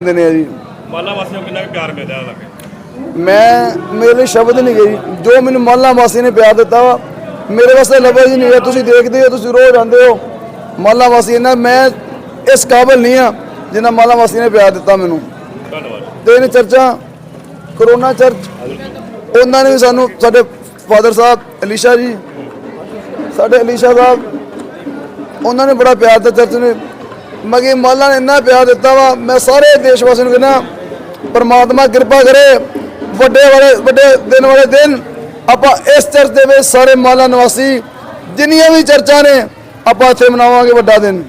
ਦਿੰਦੇ ਨੇ ਜੀ। ਮਾਲਾ ਵਾਸੀਆਂ ਨੂੰ ਕਿੰਨਾ ਕੁ ਪਿਆਰ ਮਿਲਦਾ ਹੈ ਲੱਗੇ ਮੈਂ ਮੇਰੇ ਸ਼ਬਦ ਨਹੀਂ ਗਈ ਜੋ। ਮੈਨੂੰ ਮਾਲਾ ਵਾਸੀ ਨੇ ਪਿਆਰ ਦਿੱਤਾ ਵਾ ਮੇਰੇ ਵਾਸਤੇ ਲਫ਼ਜ਼ ਹੀ ਨਹੀਂ ਹੈ। ਤੁਸੀਂ ਦੇਖਦੇ ਹੋ ਤੁਸੀਂ ਰੋਜ਼ ਆਉਂਦੇ ਹੋ। ਮਾਲਾ ਵਾਸੀ ਇਹਨਾਂ ਮੈਂ ਇਸ ਕਾਬਿਲ ਨਹੀਂ ਆ ਜਿੰਨਾ ਮਾਲਾ ਵਾਸੀ ਨੇ ਪਿਆਰ ਦਿੱਤਾ ਮੈਨੂੰ। ਧੰਨਵਾਦ। ਤੇ ਇਹਨੇ ਚਰਚਾ ਕਰੋਨਾ ਚਰਚ ਉਹਨਾਂ ਨੇ ਵੀ ਸਾਨੂੰ ਸਾਡੇ ਫਾਦਰ ਸਾਹਿਬ ਅਲੀਸ਼ਾ ਜੀ ਸਾਡੇ ਅਲੀਸ਼ਾ ਸਾਹਿਬ ਉਹਨਾਂ ਨੇ ਬੜਾ ਪਿਆਰ ਦਿੱਤਾ ਚਰਚ ਨੇ ਮਗੇ ਮਾਲਾ ਨੇ ਇੰਨਾ ਪਿਆਰ ਦਿੱਤਾ ਵਾ, ਮੈਂ ਸਾਰੇ ਦੇਸ਼ ਵਾਸੀਆਂ ਨੂੰ ਕਹਿੰਦਾ, ਪਰਮਾਤਮਾ ਕਿਰਪਾ ਕਰੇ, ਵੱਡੇ ਵਾਲੇ, ਵੱਡੇ ਦਿਨ ਵਾਲੇ ਦਿਨ, ਆਪਾਂ ਇਸ ਚਰਚ ਦੇ ਵਿੱਚ ਸਾਰੇ ਮਾਲਾ ਨਿਵਾਸੀ, ਜਿੰਨੀਆਂ ਵੀ ਚਰਚਾਂ ਨੇ, ਆਪਾਂ ਇੱਥੇ ਮਨਾਵਾਂਗੇ ਵੱਡਾ ਦਿਨ।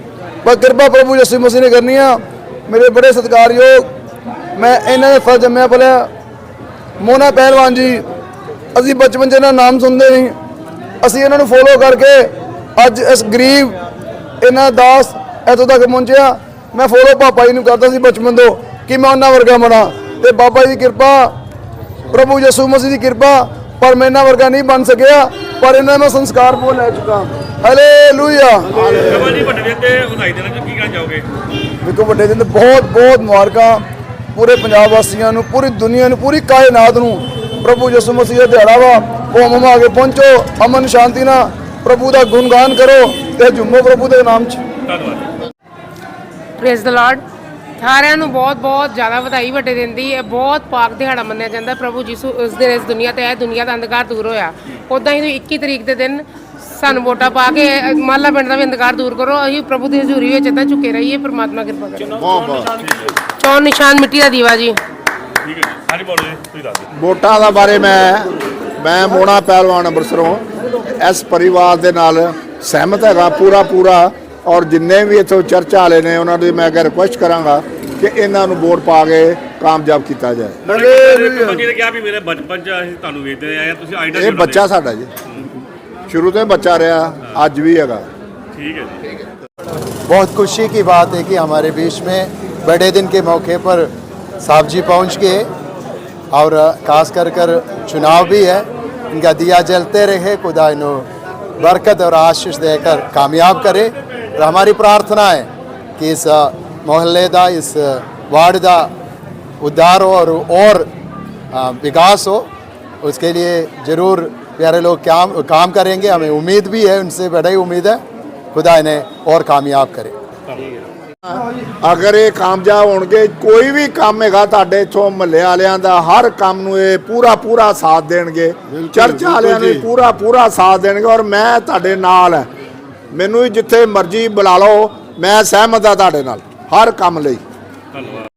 ਪਰ ਕਿਰਪਾ ਪ੍ਰਭੂ ਯਿਸੂ ਮਸੀਹ ਨੇ ਕਰਨੀ ਆ। ਮੇਰੇ ਬੜੇ ਸਤਿਕਾਰਯੋਗ, ਮੈਂ ਇਹਨਾਂ ਦੇ ਫਲ ਜੰਮਿਆ ਪਲਿਆ ਮੋਨਾ ਪਹਿਲਵਾਨ ਜੀ, ਅਸੀਂ ਬਚਪਨ 'ਚ ਇਹਨਾਂ ਨਾਮ ਸੁਣਦੇ ਨਹੀਂ ਅਸੀਂ ਇਹਨਾਂ ਨੂੰ ਫੋਲੋ ਕਰਕੇ ਅੱਜ ਇਸ ਗਰੀਬ, ਇਹਨਾਂ ਦਾਸ ਇੱਥੋਂ ਤੱਕ ਪਹੁੰਚਿਆ। ਮੈਂ ਫੋਲੋ ਪਾਪਾ ਜੀ ਨੂੰ ਕਰਦਾ ਸੀ ਬਚਪਨ ਤੋਂ ਕਿ ਮੈਂ ਉਹਨਾਂ ਵਰਗਾ ਬਣਾ। ਤੇ ਬਾਬਾ ਜੀ ਦੀ ਕਿਰਪਾ ਪ੍ਰਭੂ ਯਿਸੂ ਮਸੀਹ ਦੀ ਕਿਰਪਾ ਪਰ ਮੈਂ ਇਹਨਾਂ ਵਰਗਾ ਨਹੀਂ ਬਣ ਸਕਿਆ ਪਰ ਇਹਨਾਂ ਮੈਂ ਸੰਸਕਾਰ ਬਹੁਤ ਲੈ ਚੁੱਕਾ। ਹਾਲੇਲੂਇਆ ਜੀ ਵੱਡੇ ਦਿਨ ਤੇ ਵਧਾਈ ਦੇਣਾ ਜੀ ਕੀ ਕਹਿਣਾ ਚਾਹੋਗੇ? ਵੇਖੋ ਵੱਡੇ ਦਿਨ ਤੇ ਬਹੁਤ ਬਹੁਤ ਮੁਬਾਰਕਾਂ ਪੂਰੇ ਪੰਜਾਬ ਵਾਸੀਆਂ ਨੂੰ ਪੂਰੀ ਦੁਨੀਆ ਨੂੰ ਪੂਰੀ ਕਾਇਨਾਤ ਨੂੰ। ਪ੍ਰਭੂ ਯਿਸੂ ਮਸੀਹ ਦਾ ਦਿਹਾੜਾ ਵਾ। ਉਹ ਮਮਾ ਕੇ ਪਹੁੰਚੋ ਅਮਨ ਸ਼ਾਂਤੀ ਨਾਲ। ਪ੍ਰਭੂ ਦਾ ਗੁਣਗਾਨ ਕਰੋ ਤੇ ਝੁੰਮੋ ਪ੍ਰਭੂ ਦੇ ਨਾਮ 'ਚ। ਧੰਨਵਾਦ। Praise the Lord. ਸਾਰਿਆਂ ਨੂੰ ਬਹੁਤ ਬਹੁਤ ਜ਼ਿਆਦਾ ਵਧਾਈ ਵੱਡੇ ਦਿਨ ਦੀ। ਇਹ ਬਹੁਤ ਪਾਕ ਦਿਹਾੜਾ ਮੰਨਿਆ ਜਾਂਦਾ। ਪ੍ਰਭੂ ਯਿਸੂ ਉਸ ਦਿਨ ਇਸ ਦੁਨੀਆ ਤੇ ਆਇਆ ਦੁਨੀਆ ਦਾ ਅੰਧਕਾਰ ਦੂਰ ਹੋਇਆ। ਉਦਾਂ ਹੀ 21 ਤਰੀਕ ਦੇ ਦਿਨ ਸਾਨੂੰ ਵੋਟਾਂ ਪਾ ਕੇ ਮਾਲਾ ਪਿੰਡ ਦਾ ਵੀ ਅੰਧਕਾਰ ਦੂਰ ਕਰੋ। ਅਸੀਂ ਪ੍ਰਭੂ ਦੀ ਹਜ਼ੂਰੀ ਵਿੱਚ ਏਦਾਂ ਝੁਕੇ ਰਹੀਏ। ਪ੍ਰਮਾਤਮਾ ਕਿਰਪਾ ਕਰੇ। ਚੌਨ ਨਿਸ਼ਾਨ ਮਿੱਟੀ ਦਾ ਦੀਵਾ ਜੀ। ਠੀਕ ਹੈ ਹਾਂਜੀ ਬੋਲੋ ਜੀ। ਤੁਸੀਂ ਦੱਸ ਦਿਓ। ਵੋਟਾਂ ਦਾ ਬਾਰੇ ਮੈਂ ਮੈਂ ਮੋਣਾ ਪਹਿਲਵਾਨ ਅੰਮ੍ਰਿਤਸਰੋਂ ਇਸ ਪਰਿਵਾਰ ਦੇ ਨਾਲ ਸਹਿਮਤ ਹੈਗਾ। ਪੂਰਾ ਪੂਰਾ ਔਰ ਜਿੰਨੇ ਵੀ ਇੱਥੋਂ ਚਰਚਾ ਵਾਲੇ ਨੇ ਉਹਨਾਂ ਦੀ ਮੈਂ ਅੱਗੇ ਰਿਕੁਐਸਟ ਕਰਾਂਗਾ ਕਿ ਇਹਨਾਂ ਨੂੰ ਵੋਟ ਪਾ ਕੇ ਕਾਮਯਾਬ ਕੀਤਾ ਜਾਏ ਕਮਲ ਜੀ ਨੇ ਕਿਹਾ ਵੀ ਮੇਰੇ ਬਚਪਨ ਚ ਅਸੀਂ ਤੁਹਾਨੂੰ ਵੇਖਦੇ ਆਏ ਹਾਂ, ਤੁਸੀਂ ਆਈਡਾ ਇਹ ਬੱਚਾ ਸਾਡਾ ਜੀ ਸ਼ੁਰੂ ਤੋਂ ਹੀ ਬੱਚਾ ਰਿਹਾ ਅੱਜ ਵੀ ਹੈਗਾ ਠੀਕ ਹੈ ਜੀ बहुत खुशी की बात है कि हमारे बीच में बड़े दिन के मौके पर साहब जी पहुंच गए और खास कर कर चुनाव भी है इनका दिया जलते रहे खुदा इन्हों बरकत और आशीष देकर कामयाब करे और हमारी प्रार्थना है कि इस मोहल्ले का इस वार्ड का उद्धार हो और और अ, विकास हो उसके लिए ज़रूर प्यारे लोग काम काम करेंगे हमें उम्मीद भी है उनसे बड़ी उम्मीद है खुदा इन्हें और कामयाब करे ਅਗਰ ਇਹ ਕਾਮਯਾਬ ਹੋਣਗੇ ਕੋਈ ਵੀ ਕੰਮ ਹੈਗਾ ਤੁਹਾਡੇ ਇਥੋਂ ਮਹੱਲੇ ਵਾਲਿਆਂ ਦਾ ਹਰ ਕੰਮ ਨੂੰ ਇਹ ਪੂਰਾ ਪੂਰਾ ਸਾਥ ਦੇਣਗੇ ਚਰਚ ਵਾਲਿਆਂ ਨੂੰ ਵੀ ਪੂਰਾ ਪੂਰਾ ਸਾਥ ਦੇਣਗੇ ਔਰ ਮੈਂ ਤੁਹਾਡੇ ਨਾਲ ਹਾਂ ਮੈਨੂੰ ਵੀ ਜਿੱਥੇ ਮਰਜ਼ੀ ਬੁਲਾ ਲਓ, ਮੈਂ ਸਹਿਮਤ ਹਾਂ ਤੁਹਾਡੇ ਨਾਲ, ਹਰ ਕੰਮ ਲਈ। ਧੰਨਵਾਦ।